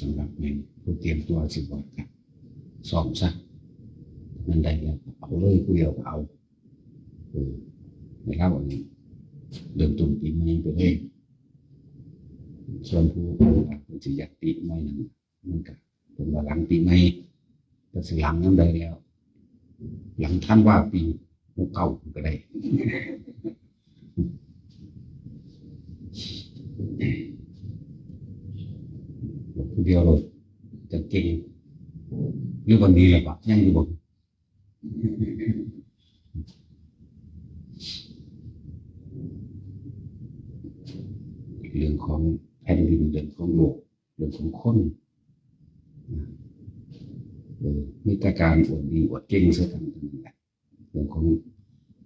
สำหรับในผู้เตรียมตัวสิบวันครับซ้อมซะนั่นได้แล้วเอาเลยผู้เดียวเอาเออในเล่าอันนี้เริ่มต้นปีใหม่ไปเลยส่วนผู้ผู้ที่อยากปีใหม่นั้นมันก็เป็นว่าหลังปีใหม่ก็สิหลังนั่นได้แล้ว หลังท่านว่าปีหกเก่าก็ได้ เดียวเลยจะเก่งหรือวันนี้ละปะยังอยู่บนเรื่องของแผ่นดินเรื่องของโลกเรื่องของคนนะเออมีแต่การอวดดีอวดเก่งซะทั้งนั้นแหละเรื่องของ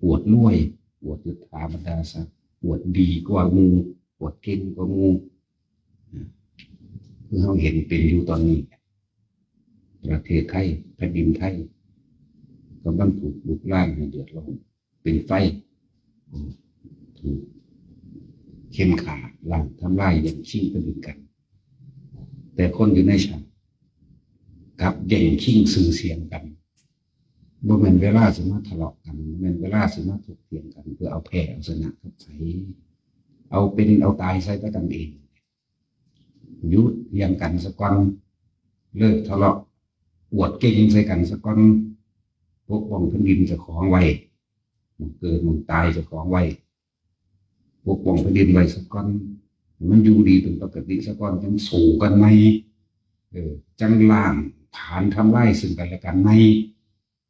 อวดรวยอวดยศถาบรรดาศักดิ์อวดดีกว่างูอวดเก่งกว่างู คือเราเห็นเป็นอยู่ตอนนี้ ประเทศไทยแผ่นดินไทยกำลังถูกลุกล่างให้เดือดร้อนเป็นไฟถูกเข้มขาล่างทำลายอย่างชิงประดินกัน แต่คนอยู่ในฉากกับแย่งชิงสื่อเสียงกันบ่แม่นเวลาสมาทะเลาะกันบ่แม่นเวลาสมาถกเถียงกัน เพื่อเอาแพ้เอาชนะกับไผเอาเป็นเอาตายใส่ก็กันเอง ยุดเรียงกันสักวันเลิกทะเลาะอวดเก่งใส่กันสักวันพวกป้องแผ่นดินจะของไว้มันเกิดมันตายจะของไว้พวกป้องแผ่นดินไว้สักวันมันอยู่ดีเป็นปกติสักวันจังสู่กันไหมเออจังล่างฐานทำไร่ซึ่งกันและกันไหม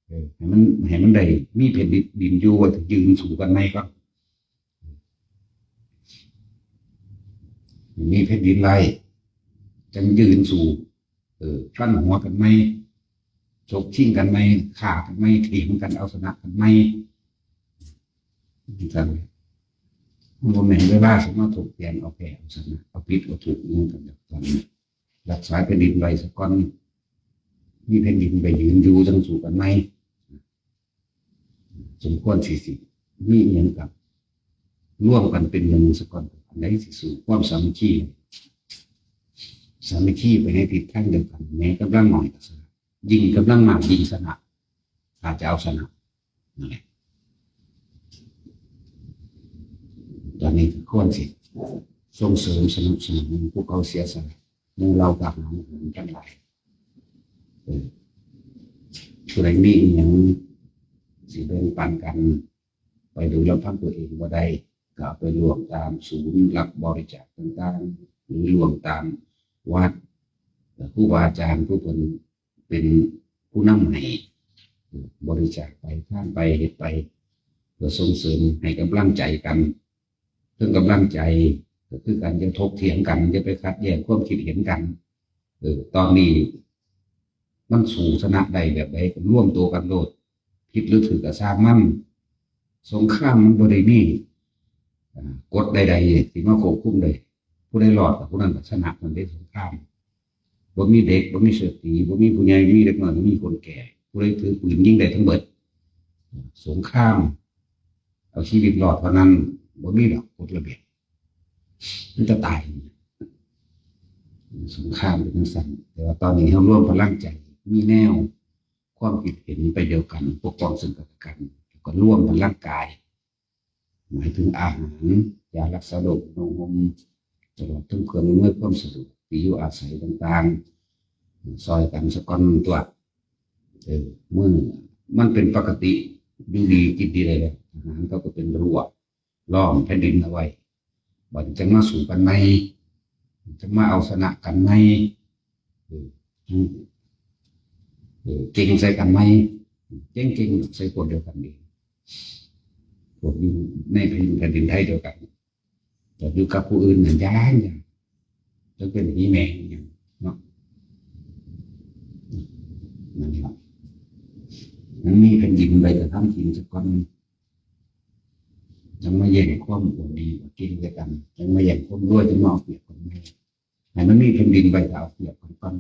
เออให้มันให้มันได้มีแผ่นดินอยู่ไว้ถึงยืนสู่กันไหมก็มีแผ่นดินไร จังยืนสู่เออฟันหัวกันไหมจบชิงกันไหมขากันไหมเถียงกันเอาชนะกันไหมจังมันบ่แม่นเวลาสามารถถกเถียงเอาแพ้เอาชนะเอาผิดเอาถูกนี่กันแบบตอนนี้รักษาแผ่นดินไว้สักก้อนมีแผ่นดินไปยืนอยู่จังสู่กันไหมสมควรสี่สิมีอหย่างกับร่วมกันเป็นหนึ่งสักก้อนอันไหนสิสู่ความสามัคคี สามัคคีไปในทิศทางเดียวกันแม้กำลังหน่อยก็สนะยิงกำลังมากยิงสนะอาจจะเอาสนะนั่นแหละตอนนี้ควรสิส่งเสริมสนับสนุนพวกเขาเสียสละมูเรากับน้องเหมือนกันหลายเออผู้ใดมีอย่างสิเดินปันกัน ไปดูลำพังตัวเองว่าได้ก็ไปรวมตามศูนย์รับบริจาคต่างๆ หรือรวมตาม วัดผู้บาอาจารย์ผู้เป็นเป็นผู้นำให้บริจาคไปท่านไปเหตุไปเพื่อส่งเสริมให้กำลังใจกันเรื่องกำลังใจก็คือการจะทกเถียงกันจะไปคัดแยกความคิดเห็นกันเออตอนนี้มันสู่ชนะใดแบบใดร่วมตัวกันโลดคิดหรือถือกระซามั่นสงครามมันบริมีกฎใดๆที่มาควบคุมได ผู้ใดรอดกับผู้นั้นชนะมันได้สงครามบ่มีเด็กบ่มีเสตรีบ่มีผู้ใหญ่มีเด็กน้อยบ่มีคนแก่ ผู้ใดถือปืนยิงได้ทั้งเบิดสงคราม เอาชีวิตรอดเท่านั้นบ่มีดอกกฎระเบียบมันจะตายสงครามเป็นทั้งสั้นแต่ว่าตอนนี้เราร่วมพลังใจ มีแนว ความคิดเห็นไปเดียวกันปกป้องซึ่งกันและกันก็ร่วมพลังกาย หมายถึงอาหารยารักษาโรคนมม ตลอดถึงเครื่องมือความสะดวกที่อยู่อาศัยต่างๆ ซอยกันสะก้อนตัวเออเมื่อมันเป็นปกติดูดีกินดีเลยเลยอาหารก็เป็นรั้วล้อมแผ่นดินเอาไว้บัดจะมาสู่กันไหมจะมาเอาชนะกันไหมเออเก่งใส่กันไหมเก่งเก่งๆใส่คนเดียวกันเองพวกอยู่ในแผ่นดินไทยเดียวกัน แต่อยู่กับผู้อื่นเหมือนยายอย่างจะเป็นอย่างนี้แม่อย่างเนาะนั่นแหละมันมีแผ่นดินไปแต่ทำกินสักก้อนยังมาแย่งความอวดดีอกินด้วยกันยังมาแย่งความรวยจะมาเอาเปรียบคนแม่ให้มันมีแผ่นดินไปแต่เอาเปรียบคนก้อน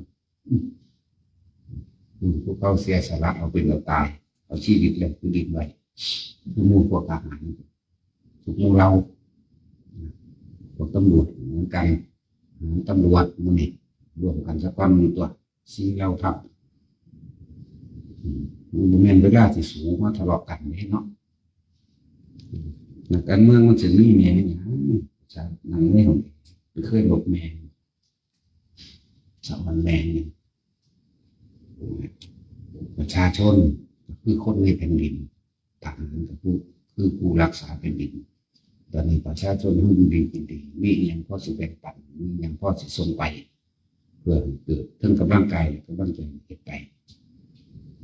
อืมพวกเขาเสียสละเอาเป็นเอาตายเอาชีวิตเลยคือดินไว้คือหมู่พวกทหารทุกมู่เรา ตำรวจเหมือนกันตำรวจมันนี่รวมกันสักวันหนึ่งตัวสีเราทับมมันแม่นเวลาที่สูงมาทะเลาะกันนี่เนาะนักการเมืองมันจะมีแม่นี่นะจะนั่งไม่หงเคยหลบแม่สักวันแม่นี่ประชาชนคือคนในแผ่นดินทหารก็ผู้คือผู้รักษาแผ่นดิน ตอนนี้ประชาชนรู้อยู่ดีกินดีมีอย่างพ่อสิแบ่งปันมีอย่างพ่อสิส่งไป เพื่อให้เกิดทั้งกำลังกายและกำลังใจเก็บไป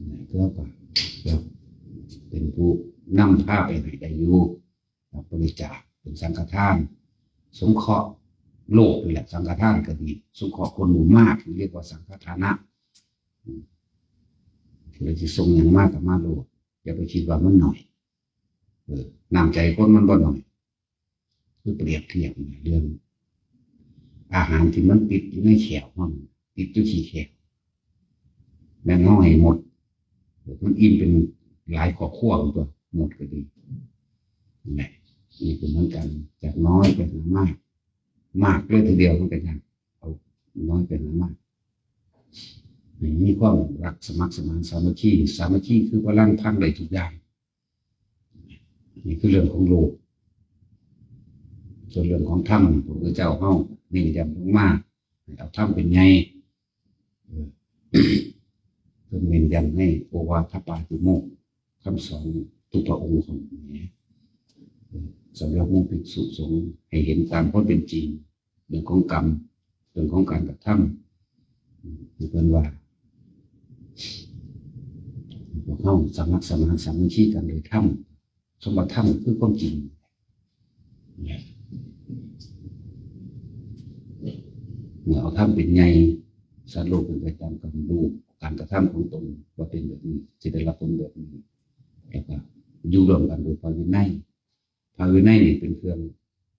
นะเพื่อก่อเป็นผู้นำผ้าไปให้ได้อยู่บริจาคเป็นสังฆทาน สงเคราะห์โลกนี่แหละสังฆทานก็ดีสงเคราะห์คนหมู่มากเรียกว่าสังฆทานะที่เราจะส่งอย่างมากกับมาโลกอย่าไปคิดว่ามันหน่อยเออน้ำใจคนมันบ่หน่อย คือเปรียบเทียบเรื่อง อาหารที่มันติดอยู่ในแขวมันติดอยู่ที่แขวแม่งห้อยหมดมันอิ่มเป็นหลายขอขั้วตัวหมดก็ดีนี่แหละนี่คือเหมือนกัน จากน้อยไปหามาก มากเลยทีเดียวมันก็ยังเอาน้อยไปหามากนี่มีความรักสมัครสมานสามัคคีสามัคคีคือพลังพังได้ทุกอย่างนี่คือเรื่องของโลก ส่วนเรื่องของถ้ำพระพุทธเจ้าเฮานี่จำลงมาให้เอาถ้ำเป็นไงเออเพื่อเน้นย้ำให้โอวาทปาติโมกคำสอนทุกพระองค์ของนี้สำหรับมุภิกษุสงให้เห็นตามความเป็นจริงเรื่องของกรรมเรื่องของการกระทำคือเป็นว่าพวกเขาสามัครสมานสามัคคีกันโดยถ้ำสมบัติถ้ำคือความจริง เมื่อเอาทำเป็นไงสัตว์โลกเป็นไปตามกรรมดูการกระทำของตนว่าเป็นแบบนี้จะได้รับผลแบบนี้แล้วก็อยู่ร่วมกันโดยภาวินัยภาวินัยนี่เป็นเครื่อง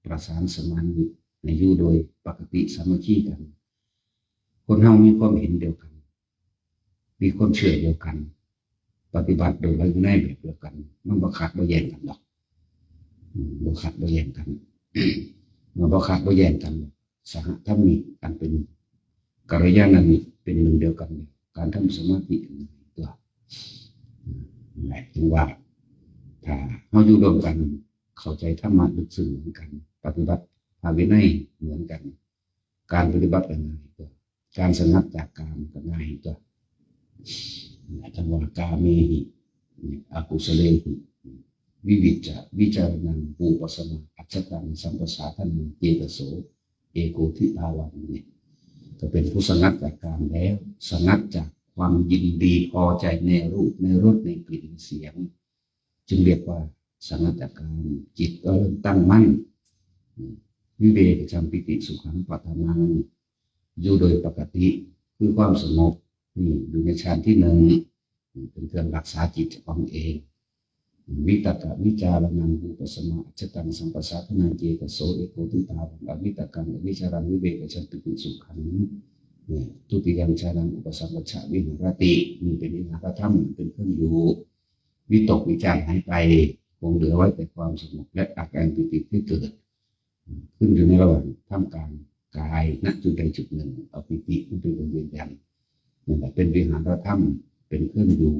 ประสานสมานมิตรในอยู่โดยปกติสามัคคีกัน คนเฮามีความเห็นเดียวกัน มีความเชื่อเดียวกัน ปฏิบัติโดยภาวินัยแบบเดียวกัน มันบ่ขาดบ่แย่งกันหรอกบ่ขาดบ่แย่งกัน บ่ขาดบ่แย่งกัน สหธรรมิกอันเป็นกัลยาณมิตรเป็นหนึ่งเดียวกัน การทำสมาธิตัวแหละจึงว่าถ้าเราอยู่รวมกัน เข้าใจธรรมะลึกซึ้งเหมือนกัน ปฏิบัติภาวินัยเหมือนกัน การปฏิบัติก็ง่ายตัวการสงัดจากการก็ง่ายตัวจังว่ากาเมหิอากุสเลหิ วิวิจจะวิจารนังปูปสมาอัจฉตังสัมปสาทนังเจตโส เอโกทิภาวันเนี่ยก็เป็นผู้สงัดจากการแล้ว สงัดจากความยินดีพอใจในรูปในรสในกลิ่นเสียง จึงเรียกว่าสงัดจากการจิตก็เริ่มตั้งมั่น วิเวกจำปิติสุขังปัฏนังอยู่โดยปกติคือความสงบนี่อยู่ในฌานที่หนึ่งเป็นเครื่องรักษาจิตของเอง วิตกวิจารนังอุปสมาอัจตังสัมปสาทนาเจกโสเอโกติตาวังอวิตกังอวิจารังวิเวกชันติปิสุขังเนี่ยทุติยังชานังอุปสัมปชาวิหารตินี่เป็นอินทรธรรมเป็นเครื่องอยู่ วิตกวิจารหายไปคงเหลือไว้แต่ความสงบและอาการปิติที่เกิด ขึ้นอยู่ในระหว่างท่ามกลางกายณจุดใดจุดหนึ่งเอาปิติเป็นเวียนยันนั่นแหละเป็นวิหารธรรมเป็นเครื่องอยู่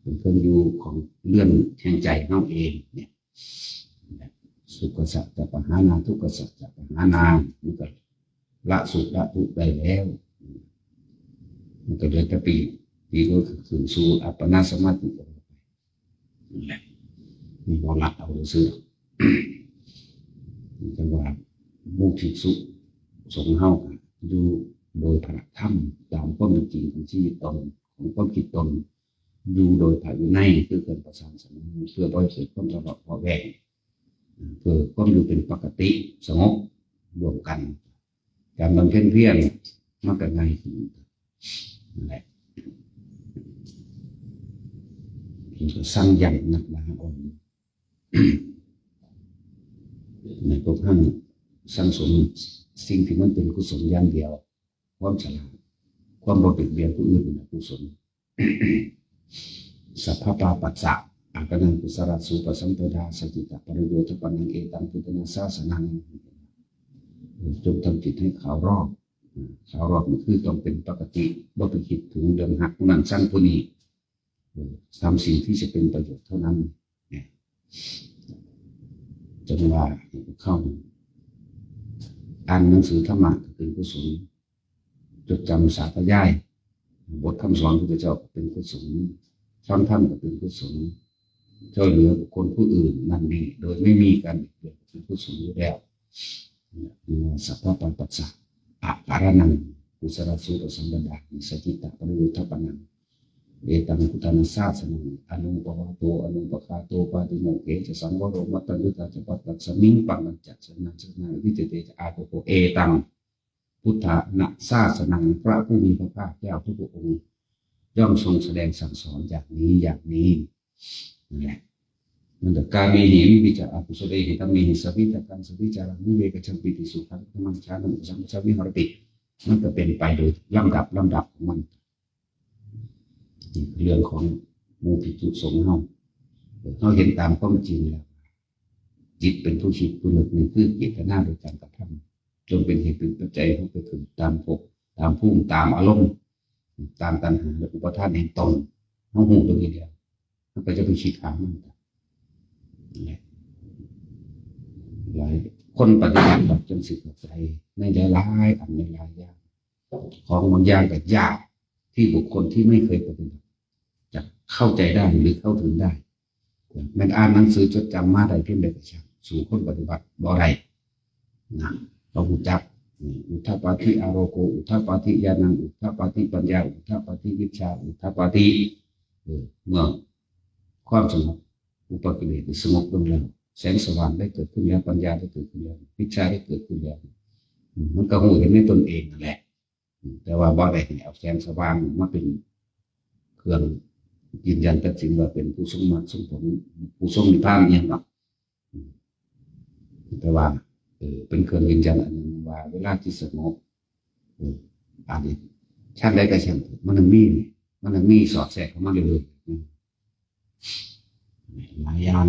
เป็นเครื่องอยู่ของเลื่อนแห่งใจน้องเองเนี่ยสุขสัจจะปหานาทุกขสัจจะปหานามันก็ละสุขละทุกได้แล้ว มันก็เหลือแต่ปีปีก็คือสู่อัปปนาสมาธิต่อไปนั่แหละนี่มองละเอาเสื้อจังหว่ามุขิสุสงเฮาอยู่โดยพระธรรมตามความเป็นจริงของชีวิตตนของความคิดตน อยู่โดยภายในคือเกินประสานสมานเพื่อบริสุทธิ์ความตลอดพอแวงเพื่อความอยู่เป็นปกติสงบรวมกัน การบำเพ็ญเพียรมันก็ง่ายขึ้นนั่นแหละสร้างใหญ่หนักหนาอ่อนในพวกท่านสร้างสมสิ่งที่มันเป็นกุศลอย่างเดียว ความฉลาดความบริเบียนผู้อื่นเป็นกุศล สัพพปาปัสสะอาการนังกุศลสุปสัมปทาสจิตตปริโยชปันนังเอตังพุทธนาสาสนังจงทำจิตให้ขาวรอบอืมสาวรอบมันคือต้องเป็นปกติบ่ไปคิดถึงเรื่องหักผู้นั้นสั้นผู้นี้ทำสิ่งที่จะเป็นประโยชน์เท่านั้นจนว่าเข้าอ่านหนังสือธรรมะก็เป็นกุศลจดจำสาธยาย บทคำสอนพระพุทธเจ้าเป็นกุศลสอนธรรมก็เป็นกุศลช่วยเหลือบุคคลผู้อื่นนั่นนี่โดยไม่มีการเบียดเบียนเป็นกุศลอยู่แล้วสัพพะปัปปัสสะอาการานังกุศลสุตสัมปดาสจิตตปริยุทธปนังเอตังพุทธานาสาสนังอนุปวาโตอนุปคาโตปาติโมเขจะสังวโรมัตตัญญุตาจะปัตตัสมิงปังกัจจสนาสนาวิเตเตจะอาโกเอตัง พุทธะนะศาสนังพระผู้มีพระภาคเจ้าทุกองค์ ย่อมทรงแสดงสั่งสอนอย่างนี้อย่างนี้นั่นแหละมันแต่กามีหิวิจาระกุศลเหตุมีหิสวิตการสวิจารังวิเวกชัมปิติสุขังธรรมังชานังสัมชัมวิหรติมันก็เป็นไปโดยลำดับลำดับของมันเรื่องของมูผิจุสงฆ์เฮาเราเห็นตามความจริงแล้วจิตเป็นผู้คิดผู้นึกนี่คือเจตนาโดยการกระทำ จนเป็นเหตุเป็นปัจจัยให้ไปถึงตามภพตามภูมิตามอารมณ์ตามตัณหาและอุปทานแห่งตนน้องหูตรงนี้เดียวมันก็จะไปคิดหามันหลายคนปฏิบัติแบบจนสึกใจในหลายๆอันในหลายอย่างของบางอย่างก็ยากที่บุคคลที่ไม่เคยปฏิบัติจะเข้าใจได้หรือเข้าถึงได้แมันอ่านหนังสือจดจำมาได้เพียงใดก็ช่างสู่คนปฏิบัติบ่ได้นะ เราหูจักอุทธปาธิอารโกอุทธปาธิญาณังอุทธปาธิปัญญาอุทธปาธิวิชาอุทธปาธิเออเมื่อความสงบอุปกิเลสสงบลงแล้วแสงสว่างได้เกิดขึ้นแล้วปัญญาได้เกิดขึ้นแล้ววิชาได้เกิดขึ้นแล้วอืมมันก็หูเห็นในตนเองนั่นแหละ แต่ว่าบ่ได้เอาแสงสว่างมาเป็นเครื่องยืนยันตัดสินว่าเป็นผู้ทรงมรรคทรงผลผู้ทรงนิพพานอหย่างหรอกแต่ว่า เป็นเครื่องยืนยันอันหนึ่งว่าเวลาที่สงบอันนี้ชาติใดก็ช่างมันยังมีมันยังมีสอดแทรกเข้ามาเรื่อยๆหลายอย่าง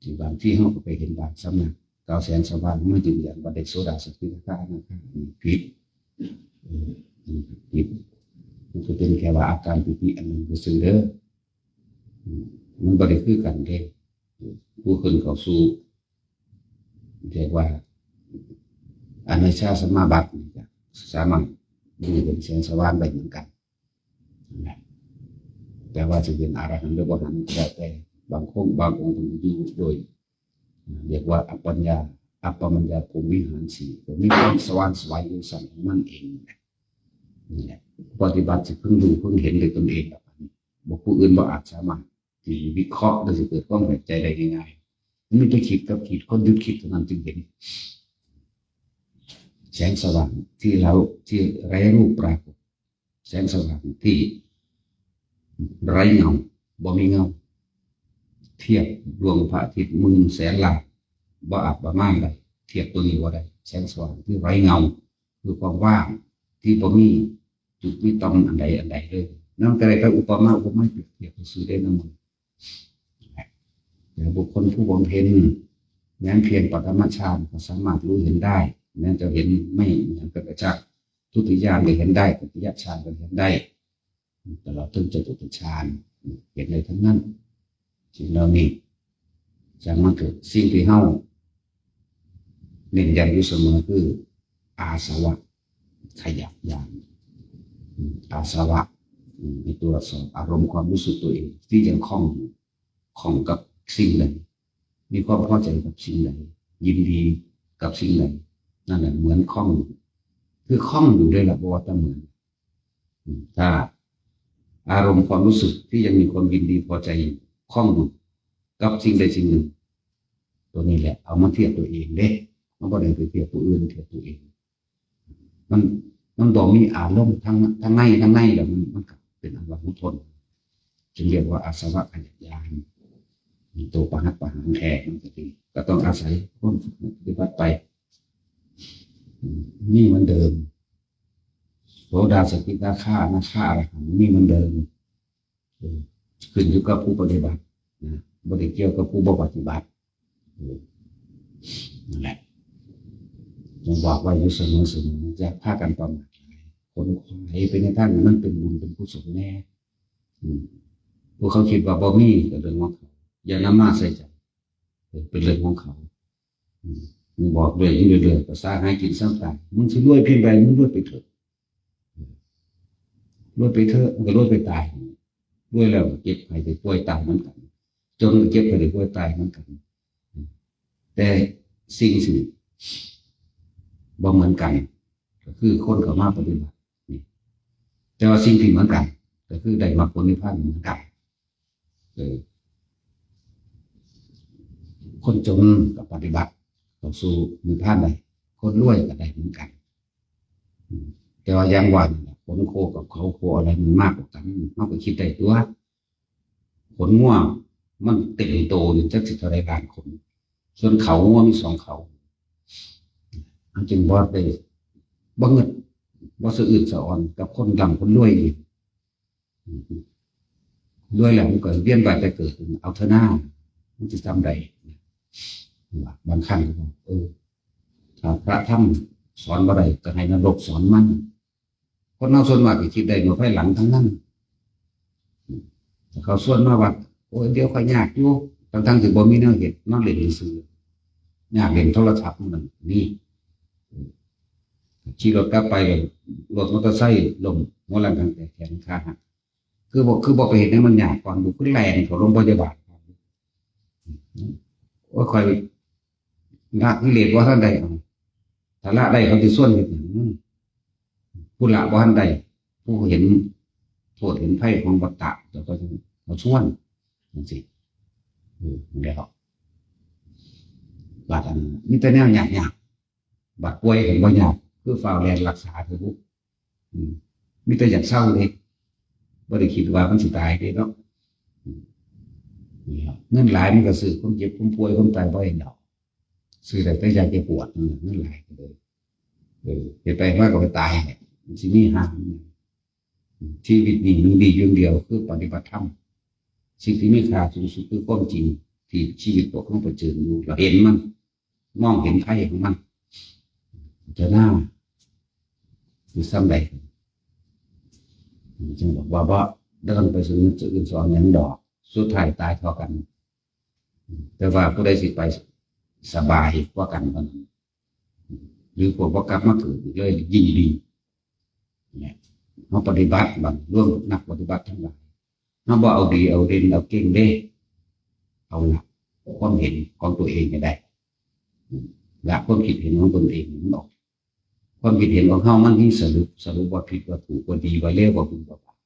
ที่บางที่เขาก็ไปเห็นบางสำนักเก้าแสนสว่างไม่ยืนยันว่าเด็กโซดาสกิทานะครับผิดผิดมันก็เป็นแค่ว่าอาการปิติอันหนึ่งก็ซื้อเด้อมันบริคือกันเด้ผู้คนเขาสู้ เรียกว่าอันัชชาสมาบัติสามารถดูเป็นแสงสว่างได้เหมือนกันแต่ว่าจะเป็นอะไรหันต์หรือว่าหันแล้วแต่บางคนบางองค์ถึงอยู่โดย เรียกว่าอปัญญาอปมัญญาภูมิหารสีก็มีความสว่างสวายอยู่สั่งมันเองนี่แหละปฏิบัติจะเพิ่งดูเพิ่งเห็นด้วยตนเองแบบนี้บอกผู้อื่นบ่อาจสามารถที่วิเคราะห์ได้จะเกิดความเข้าใจได้ง่าย ไม่ต้องคิดกับคิดคนหยุดคิดเท่านั้นจึงเห็น แสงสว่างที่เราที่ไร้รูปปรากฏแสงสว่างที่ไร้เงาบ่มีเงา เทียบดวงพระอาทิตย์มื่นแสนล้านบ่อาจประมาณใดเทียบตัวนี้ว่าได้แสงสว่างที่ไร้เงา คือความว่างที่บ่มีจุดมีตอมอันใดอันใดเลยนั่นก็เลยไปอุปมาอุปไมยเปรียบเทียบซื้อได้นั่นหมด บุคคลผู้บำเพ็ญแม้นเพียงปฐมฌานก็สามารถรู้เห็นได้แม้จะเห็นไม่เหมือนกับจักรทุติยานก็เห็นได้ปฏิยัติฌานก็เห็นได้ตลอดถึงจตุตฌานเห็นเลยทั้งนั้นสิ่งเหล่านี้จะมาเกิดสิ่งที่เฮาเน้นย้ำอยู่เสมอคือ อาสวะ ขยับยานอืมอาสวะมีตัวสอบอารมณ์ความรู้สึกตัวเอง ที่ยังคล้องอยู่คล้องกับ สิ่งใดมีความพอใจกับสิ่งใดยินดีกับสิ่งใดนั่นแหละเหมือนคล้อง คือคล้องอยู่ด้วยละบว่าแต่เหมือนถ้าอารมณ์ความรู้สึกที่ยังมีความยินดีพอใจคล้องอยู่กับสิ่งใดสิ่งหนึ่ง ตัวนี้แหละ เอามาเทียบตัวเองเด้มันก็ได้ไปเทียบตัวอื่นเทียบตัวเอง มันมันบอกมีอารมณ์ทั้งทั้งในทั้งในแล้วมันมันก็เป็นอารมณ์ทนจึงเรียกว่าอาสวะขยับยาน ตัวประหัตประหารแท้มันก็ดีก็ต้องอาศัยคนปฏิบัติไป นี่มันเดิมโสดาสกิทาฆ่านาฆ่าอะไรของนี่มันเดิมเออขึ้นอยู่กับผู้ปฏิบัตินะบริเกี่ยวกับผู้บปฏิบัตินั่นแหละยังบอกไว้อยู่เสมอเสมอจะพากันประมาทหลคนควายไปในท่างนั้นเป็นบุญเป็นกุศลแน่พวกเขาคิดว่าบ่มีก็เรื่องของเขา อย่านำมาใส่ใจเป็นเรื่องของเขามึงบอกเลยเรื่อยๆก็สร้างให้กินสร้างตายมึงสิรวยเพียงไรมึงรวยไปเถอะรวยไปเถอะมึงก็รวยไปตายรวยแล้วเจ็บไปไปป่วยตายเหมือนกัน จนเจ็บไปไปป่วยตายเหมือนกัน แต่สิ่งสิ่งบ่เหมือนกัน ก็คือคนเขามาปฏิบัตินี่แต่ว่าสิ่งที่เหมือนกัน ก็คือได้มาผลในพานเหมือนกันเออ คนจนกับปฏิบัติเข้าสู่มีพานใดคนรวยก็ได้เหมือนกัน แต่ว่ายังวันผลโคกับเขาโคอะไรมันมากกว่ากันมากกว่าคิดได้ตัวผลง่วงมันเต็มโตอยู่จักสิบเท่าไรล้านคน ส่วนเขาง่วงมีสองเขาอันจึงบอดได้บ่เงิดบ่สะอื่นสะอ่อนกับคนดำคนรวยอีกรวยแล้วมันก็เวียนไปแต่เกิด เอาเท่าหน้ามันจะทำใด บางครั้งก็บเออถ้าพระธรรมสอนบ่ได้ก็ให้นรกสอนมันคนเอาส่วนมากก็คิดได้เมื่อภายหลังทั้งนั้นเขาส่วนมาว่าโอ้ยเดี๋ยวค่อยากอยู่ทั้งทั้งๆที่บ่มีแนวเหตุนอนเล่นซื่อยากเล่นโทรศัพท์มันนี่ขี่รถกลับไปรถมอเตอร์ไซค์ลมหัวหลังทางแต่แขนขาหักคือบอกคือบอกไปเห็นให้มันยากก่อนดูขึ้นแรงเขาลงพยาบาล ว่าคอยละกิเลสว่าท่านใดถ้าละได้เขาจะส่วนเห็นหยังผู้ละว่าท่านใดผู้เห็นโทษเห็นไพ่ของบัตตะแล้วก็จะเขาส่วนนั่นสิเออแล้วบาดอันมีแต่แนวหยาบหยาบาดป่วยเห็นบ่หยาบคือฝ่าแรงรักษาเถอะพวกอืมมีแต่อยากเศร้าเลยบ่ได้คิดว่ามันสิตายเด้เนาะ เงินหลายมันก็ซื้อคนเจ็บคนป่วยคนตายบ่เห็นดอกซื้อแต่ยาแก้ปวดอืมเงินหลายก็เลยเออเฮ็ดไปมากก็ไปตายเนี่ยสิมีหางนี่ยอืมชีวิตนี้มีดีอย่างเดียวคือปฏิบัติธรรมสิ่งที่มีค่าสูงสุดคือความจริงที่ชีวิตพวกเราเผชิญอยู่เราเห็นมัน มองเห็นไพ่ของมันจะหน้าคือซ้ำใดจึงบอกว่าว่าเดินไปสู่จุดอื่นสอนอย่างดอก สุดท้ายตายเท่ากัน แต่ว่าผู้ใดสิไปสบายกว่ากันเท่านั้นหรือพวกว่ากลับมาเกิดเลยยิ่งดีเนี่ยเขาปฏิบัติบางร่วมนักปฏิบัติทั้งหลาย nó bỏ เอาดีเอาเด่นเอาเก่งได้ เอาหลักความเห็นของตัวเองให้ได้หลักความคิดเห็นของตนเองมันออกความคิดเห็นของเขามันที่สรุปสรุปว่าผิดว่าถูกว่าดีว่าเลวว่าบุญว่าบาป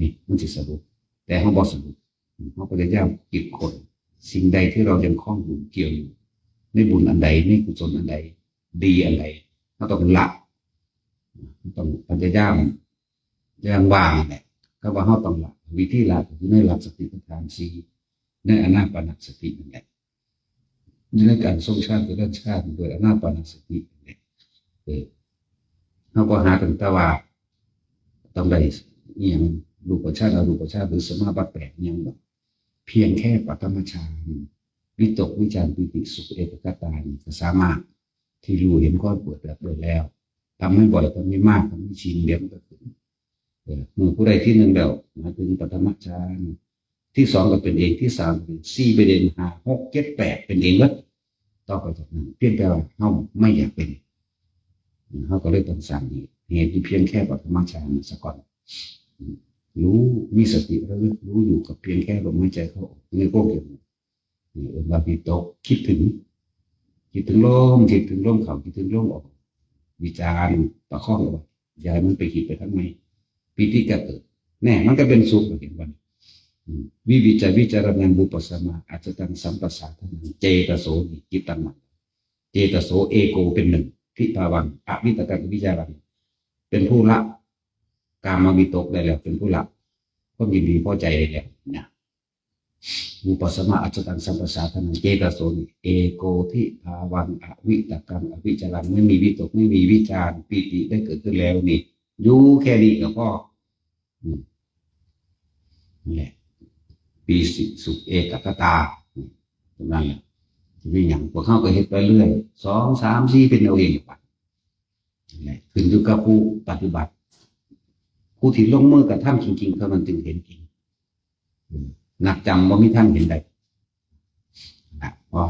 นี่มันจะสรุป แต่เขาบอกสรุปเขาก็จะย่ำกิดคนสิ่งใดที่เรายังคล้องอยู่เกี่ยวอยู่ในบุญอันใดในกุศลอันใด ดีอันใดเขาต้องละต้องพยายามยังวางแหละก็ว่าเขาต้องละวิธีละอยู่ในหลักสติปัฏฐานสีในอนาปานสตินั่นแหละในการทรงชาติหรือราชาติโดยอนาปานสตินั่นเออเขาก็หาถึงตะว่าต้องได้เอียง รูปชาติอรูปชาติหรือสมาบัติแปดยังแบบเพียงแค่ปฐมฌานวิตกวิจารปิติสุขเอกกตานี่ก็สามารถที่รู้เห็นข้อปิดแบบได้แล้วทำให้บ่อยทำให้มากทำให้ชินเดี๋ยวมันก็ขึ้นเออหมู่ผู้ใดที่หนึ่งแล้วมาถึงปฐมฌานที่สองก็เป็นเองที่สามเป็นสี่เป็นเองห้าหกเจ็ดแปดเป็นเองวัดต่อไปจากนั้นเพียงแต่ว่าเขาไม่อยากเป็นเขาก็เลยต้องสั่งเหตุเหตุที่เพียงแค่ปฐมฌานสะก่อน รู้มีสติระลึกรู้อยู่กับเพียงแค่ลมหายใจเขาออกในพวกอย่างนี้เออเรามีโตกคิดถึง คิดถึงลมคิดถึงลมเขาคิดถึงลมออกวิจารณ์ประคองเอาไว้ยาให้มันไปคิดไปทั้งในปีติก็เกิดแน่มันก็เป็นสุขเห็นวันวิวิจัยวิจารณันบุปสมาอาจจะตังสัมปสาทนังเจตโสนิจิตตังมันเจตโสเอโกเป็นหนึ่งทิภาวังอวิตกันวิจารังเป็นผู้ละ กามาวิตกได้แล้วเป็นผู้หละก็ยินดีพอใจได้แล้วนะบุปสมาอาจตังสัมปสาทนังเจตโสนเอโกทิภาวังอวิตกังอวิจารังไม่มีวิตกไม่มีวิจารปีติได้เกิดขึ้นแล้วนี่อยู่แค่นี้ก็พออืมนี่แหละปีสิสุเอกคตาตรงนั้นแหละจะมีอย่างพวกเข้าก็เฮ็ดไปเรื่อยสองสามสี่เป็นเอาเองไปนั่แหละขึ้นอยู่กับผู้ปฏิบัติ ผู้ที่ลงมือกับท่านจริงๆเท่านั้นจึงเห็นจริงหนักจำว่ามีท่านเห็นใดนะพออ